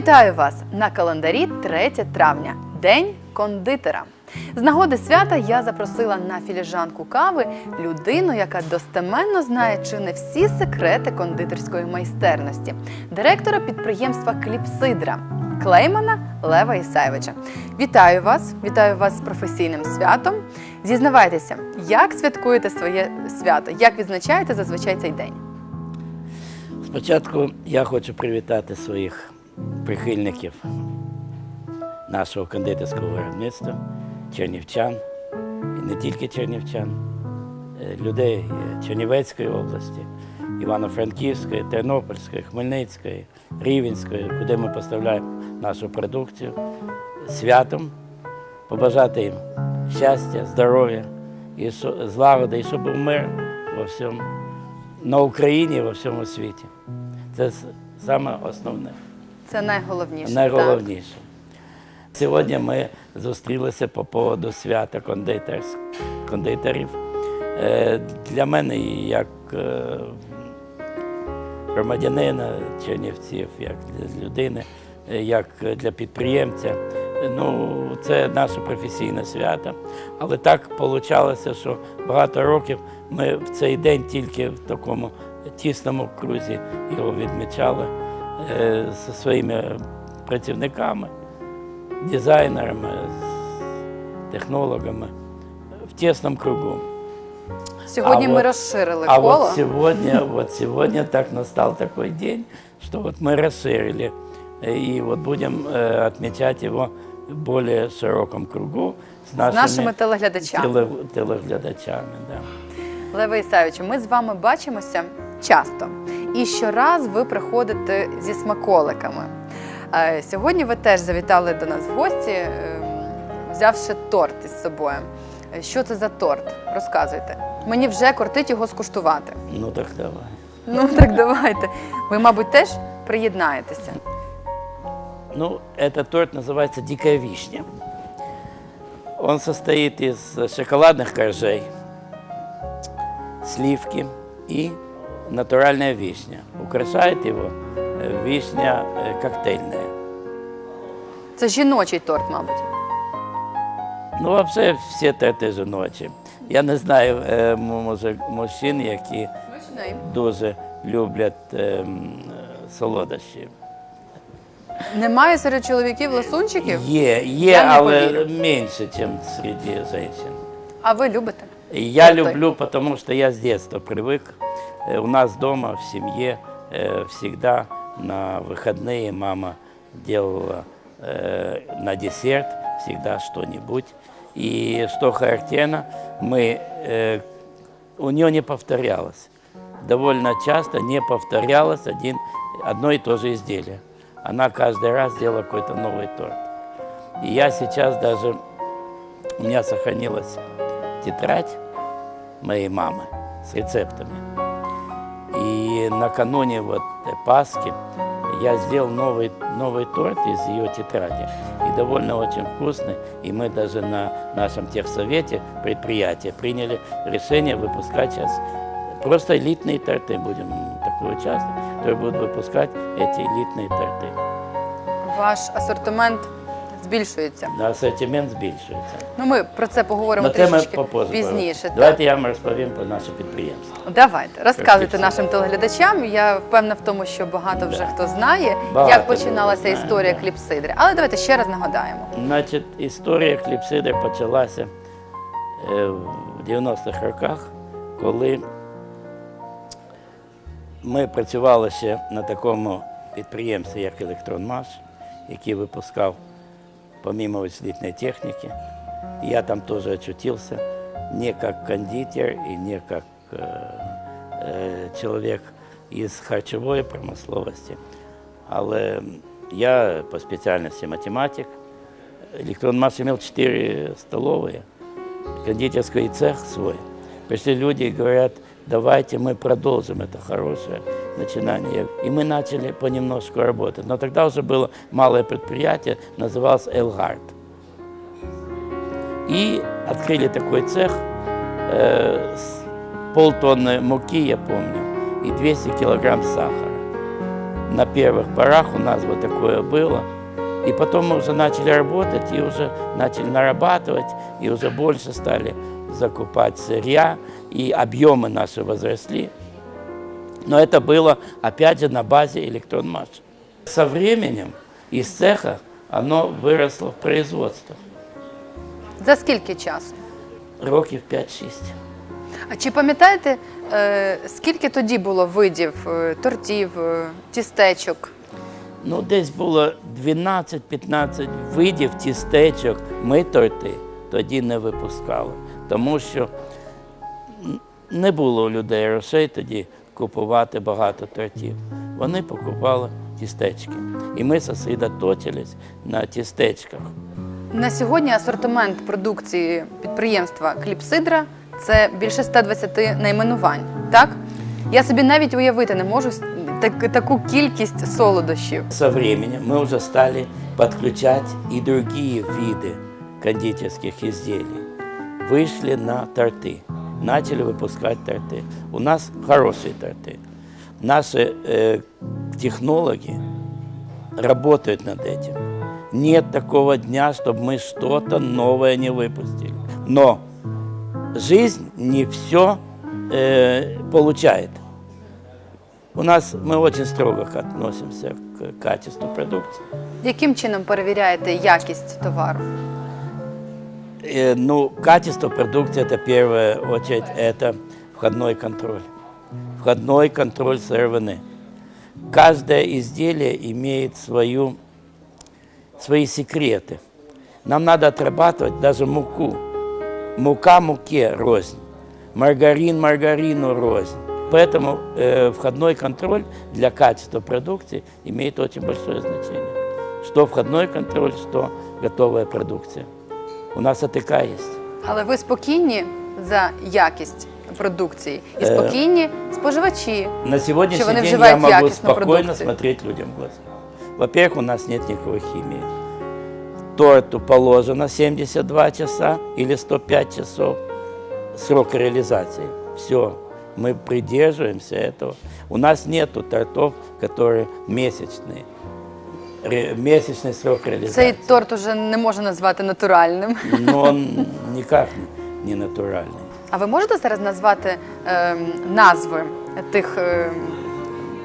Вітаю вас на календарі 3 травня, День кондитера. З нагоди свята я запросила на філіжанку кави людину, яка достеменно знає чи не всі секрети кондитерської майстерності, директора підприємства Кліпсидра Клеймана Лева Ісаєвича. Вітаю вас! Вітаю вас з професійним святом. Зізнавайтеся, як святкуєте своє свято? Як відзначаєте зазвичай цей день? Спочатку я хочу привітати своїх прихильників нашого кондитерського виробництва, чернівчан, і не тільки чернівчан, е, людей е, Чернівецької області, Івано-Франківської, Тернопільської, Хмельницької, Рівенської, куди ми поставляємо нашу продукцію, святом, побажати їм щастя, здоров'я і злагоди, і щоб був мир во всьому на Україні і во всьому світі. Це саме основне, Це найголовніше. найголовніше. Сьогодні ми зустрілися по поводу свята кондитерів. Е, Для мене, як е, громадянина Чернівців, як для людини, е, як для підприємця, ну, це наше професійне свято. Але так вийшло, що багато років ми в цей день тільки в такому тісному крузі його відмічали зі своїми працівниками, дизайнерами, технологами в тісному кругу. Сьогодні А ми от- розширили А коло. вот сегодня, вот сегодня так настал такой день, что вот мы расширили. И вот будем э, отмечать его в более широком кругу с З нашими, нашими телеглядачами. теле- телеглядачами. Да. Леве Ісаєвичу, ми з вами бачимося часто І щораз ви приходите зі смаколиками. Е, Сьогодні ви теж завітали до нас в гості, е, взявши торт із собою. Е, Що це за торт? Розказуйте. Мені вже кортить його скуштувати. Ну так давай. Ну так давайте. Ви, мабуть, теж приєднаєтеся. Ну, этот торт называется «Дикая вишня». Он состоит из шоколадных коржей, сливки и натуральная вишня. Украшает его э, вишня э, коктейльная. Це жіночий торт, мабуть. Ну, вообще все торти жіночі. Я не знаю, е, м- може, мужчин, які дуже люблять ем, солодощі. Немає серед чоловіків ласунчиків, Є, є, Я не але повірю. менше, ніж серед жінок. а ви любите? Я Торты. люблю, потому что я с детства привык. Э, У нас дома, в семье, э, всегда на выходные мама делала э, на десерт всегда что-нибудь. И что характерно, мы, у нее не повторялось. Довольно часто не повторялось один, одно и то же изделие. Она каждый раз делала какой-то новый торт. И я сейчас даже, у меня сохранилась тетрадь моей мамы с рецептами. И накануне вот э, Пасхи я сделал новый, новый торт из ее тетради. И довольно очень вкусный. И мы даже на нашем техсовете предприятия приняли решение выпускать сейчас просто элитные торты. Будем такой участок, который будет выпускать эти элитные торты. Ваш асортимент збільшується. На ассортимент збільшується. Ну, ми про це поговоримо ми трішечки пізніше. Давайте я вам розповім про наше підприємство. Давайте розказуйте нашим телеглядачам. Я впевнена в тому, що багато вже Да. хто знає, Багато як починалася знає, історія да. кліпсидри. Але давайте ще раз нагадаємо. Значить, історія кліпсидри почалася е, в 90-х роках, коли ми працювали ще на такому підприємстві, як Електронмаш, який випускав помимо вычислительной техники. Я там тоже очутился не как кондитер и не как э, э, человек из харчової промисловості, але я по спеціальності математик. Электронмаш имел четыре столовые, кондитерский цех свой. Пришли люди и говорят, давайте мы продолжим это хорошее начинание. И мы начали понемножку работать. Но тогда уже было малое предприятие, называлось «Элгард». И открыли такой цех, э, с полтонны муки, я помню, и 200 килограмм сахара. на первых порах у нас вот такое было. И потом мы уже начали работать и уже начали нарабатывать, и уже больше стали закупать сырья, и объемы наши возросли. Но это было, опять же, на базе электронмаш. Со временем из цеха оно выросло в производство. За скільки часу? Років 5-6. А чи пам'ятаєте, е, скільки тоді було видів е, тортів, е, тістечок? Ну, десь було 12-15 видів тістечок. Ми торти тоді не випускали, тому що н- не було у людей грошей тоді купувати багато тортів. Вони покупали тістечки. І ми сосредоточились на тістечках. На сьогодні асортимент продукції підприємства Кліпсидра це більше 120 найменувань. Так? Я собі навіть уявити не можу с- так, таку кількість солодощів. Со временем мы уже стали подключать и другие виды кондитерских изделий. Вышли на торты, начали выпускать торты. У нас хорошие торты. Наши э, технологи работают над этим. Нет такого дня, чтобы мы что-то новое не выпустили. Но жизнь не все э, получает. У нас мы очень строго относимся к качеству продукции. Яким чином перевіряєте якість товару? Э, Ну, качество продукции это в первую очередь это входной контроль. Входной контроль сыровины. Каждое изделие имеет свою, свои секреты. Нам надо отрабатывать даже муку. Мука муке рознь. Маргарин маргарину рознь. Поэтому э, входной контроль для качества продукции имеет очень большое значение. Что входной контроль, что готовая продукция. У нас АТК есть. Але ви спокійні за якість продукції і спокійні споживачі. На сегодняшний Что они день я вживают могу якостную спокойно продукцию. смотреть людям в глаза. Во-первых, у нас нет никакой химии. Торту положено 72 часа или 105 часов срок реализации. Все, мы придерживаемся этого. У нас нету тортов, которые месячные. Ре- Месячный срок Цей реализации. торт уже не можна назвати натуральним. Но он никак не, не натуральный. А ви можете зараз назвати ем, назви тих ем,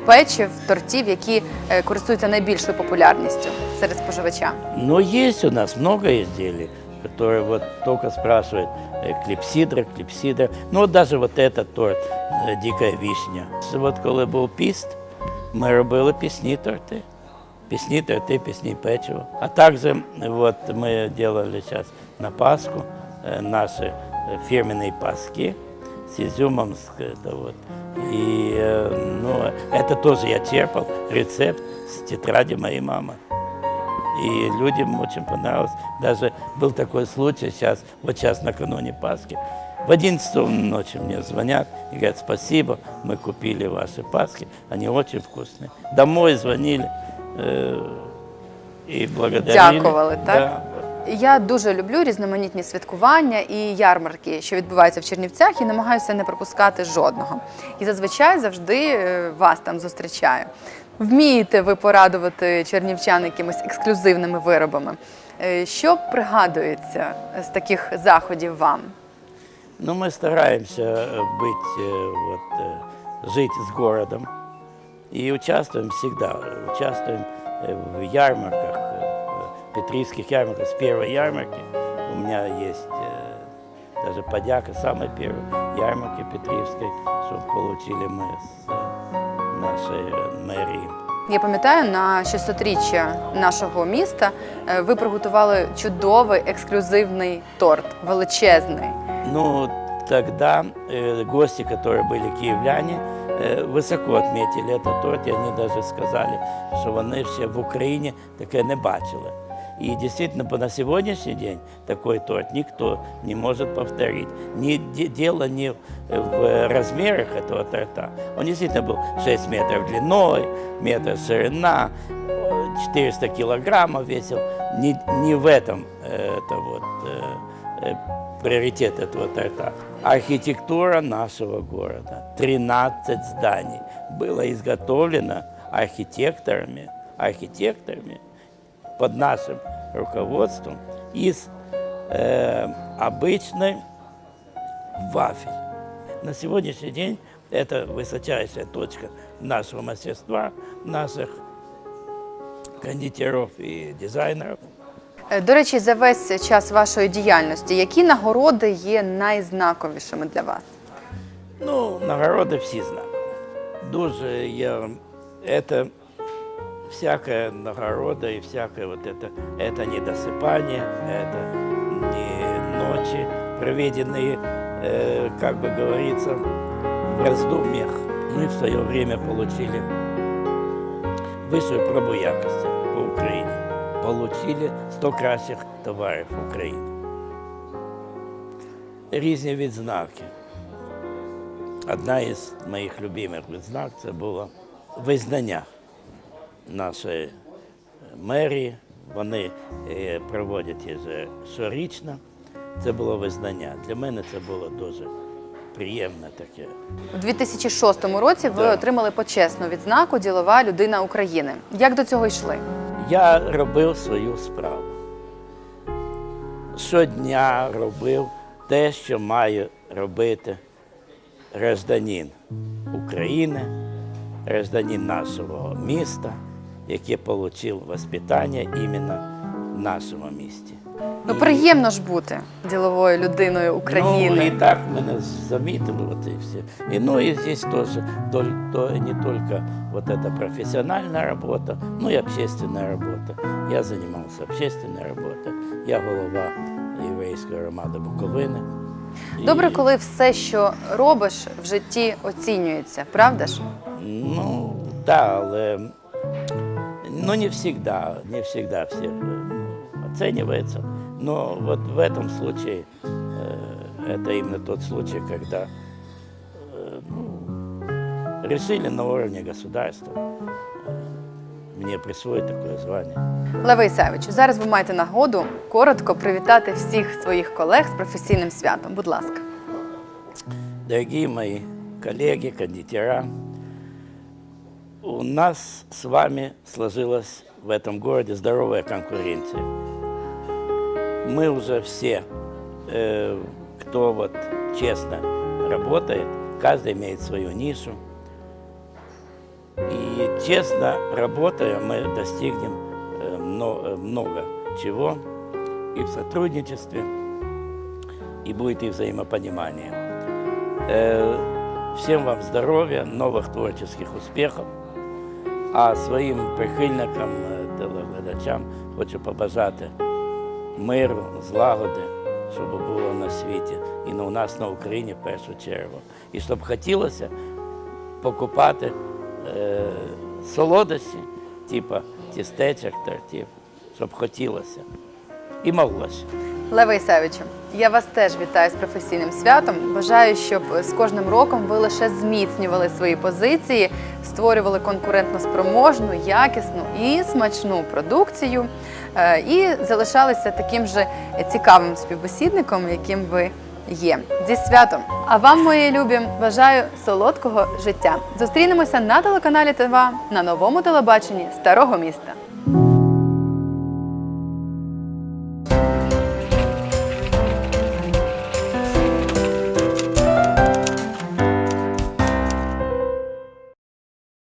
печив, тортів, які е, користуються найбільшою популярністю серед споживача? Но есть у нас много изделий, которые вот только спрашивают э, клипсидра, клипсидра. Ну вот даже вот этот торт э, «Дикая вишня». Вот коли був піст, ми робили пісні торти. Пісні торти, пісні печиво. А также э, вот мы делали сейчас на Пасху э, наши э, фирменные паски с изюмом, с это вот. И э, ну, это тоже я черпал рецепт с тетради моей мамы. И людям очень понравилось. Даже был такой случай сейчас, вот сейчас накануне Пасхи. В 11 часов ночи мне звонят и говорят, спасибо, мы купили ваши Пасхи, они очень вкусные. Домой звонили э, и благодарили. Дякували, так? Да. Я дуже люблю різноманітні святкування і ярмарки, що відбуваються в Чернівцях, і намагаюся не пропускати жодного. І зазвичай завжди е, вас там зустрічаю. Вмієте ви порадувати чернівчан якимись ексклюзивними виробами? Е, Що пригадується з таких заходів вам? Ну, мы стараемся э, быть, э, вот, э, жить с городом и участвуем всегда. Участвуем э, в ярмарках, э, в петрийских ярмарках. С первой ярмарки у меня есть э, даже подяка самой первой ярмарки Петриевской, что получили мы с э, нашей э, мэрии. Я пам'ятаю, на 600-річчя нашого міста е, ви приготували чудовий ексклюзивний торт, величезний. Ну, тогда э, гости, которые были киевляне, э, высоко отметили этот торт, и они даже сказали, что вони все в Украине таке не бачили. И действительно, по- на сегодняшний день такой торт никто не может повторить. Не, де- дело не в размерах этого торта. Он действительно был 6 метров длиной, метр ширина, э, 400 килограммов весил. Не, не в этом э, это вот э, э, приоритет этого торта. Архитектура нашего города. 13 зданий было изготовлено архитекторами, архитекторами под нашим руководством из э, обычной вафель. На сегодняшний день это высочайшая точка нашего мастерства, наших кондитеров и дизайнеров. Е, До речі, за весь час вашої діяльності, які нагороди є найзнаковішими для вас? Ну, нагороди всі знають. Дуже я, это всякая нагорода и всякое вот это, это недосыпание, это не ночи, проведенные, э, как бы говорится, в раздумьях. Мы в свое время получили высшую пробу якости по Украине. Получили 100 кращих товарів України. Різні відзнаки. Одна із моїх любимих відзнак це було визнання нашої мерії. Вони е, проводять її щорічно. Це було визнання. Для мене це було дуже приємне таке. У 2006 році ви Да. отримали почесну відзнаку Ділова людина України. Як до цього йшли? Я робив свою справу. Щодня робив те, що має робити гражданин України, гражданин нашого міста, який отримав воспитання іменно в нашому місті. Ну приємно ж бути діловою людиною Ну, України. и так меня заметили вот и все. И ну и здесь тоже толь- то, не только вот эта профессиональная работа, но и общественная работа. Я занимался общественной работой. Я голова єврейської громади Буковини. І, Добре, коли все, що робиш в житті, оцінюється, правда ж? Ну, да, але ну, не всегда, не всегда все оценивается. Но вот в этом случае э, это именно тот случай, когда э, ну, решили на уровне государства э, мне присвоить такое звание. Леве Ісаєвичу, зараз ви маєте нагоду коротко привітати всіх своїх колег з професійним святом. Будь ласка. Дорогие мои коллеги, кондитера, у нас с вами сложилась в этом городе здоровая конкуренция. Мы уже все, э, кто вот честно работает, каждый имеет свою нишу. И честно работая, мы достигнем э, мно- э, много чего и в сотрудничестве, и будет и взаимопонимание. Э, Всем вам здоров'я, нових творчих успіхів. А своїм прихильникам, е, телеглядачам хочу побажати миру, злагоди, щоб було на світі і у нас на Україні в першу чергу. І щоб хотілося покупати е, солодощі, типу тістечок, тортів, щоб хотілося. І моглося. Леве Ісаєвичу, я вас теж вітаю з професійним святом. Бажаю, щоб з кожним роком ви лише зміцнювали свої позиції, створювали конкурентно спроможну, якісну і смачну продукцію і залишалися таким же цікавим співбесідником, яким ви є. Зі святом! А вам, мої любі, бажаю солодкого життя. Зустрінемося на телеканалі ТВ на новому телебаченні Старого міста.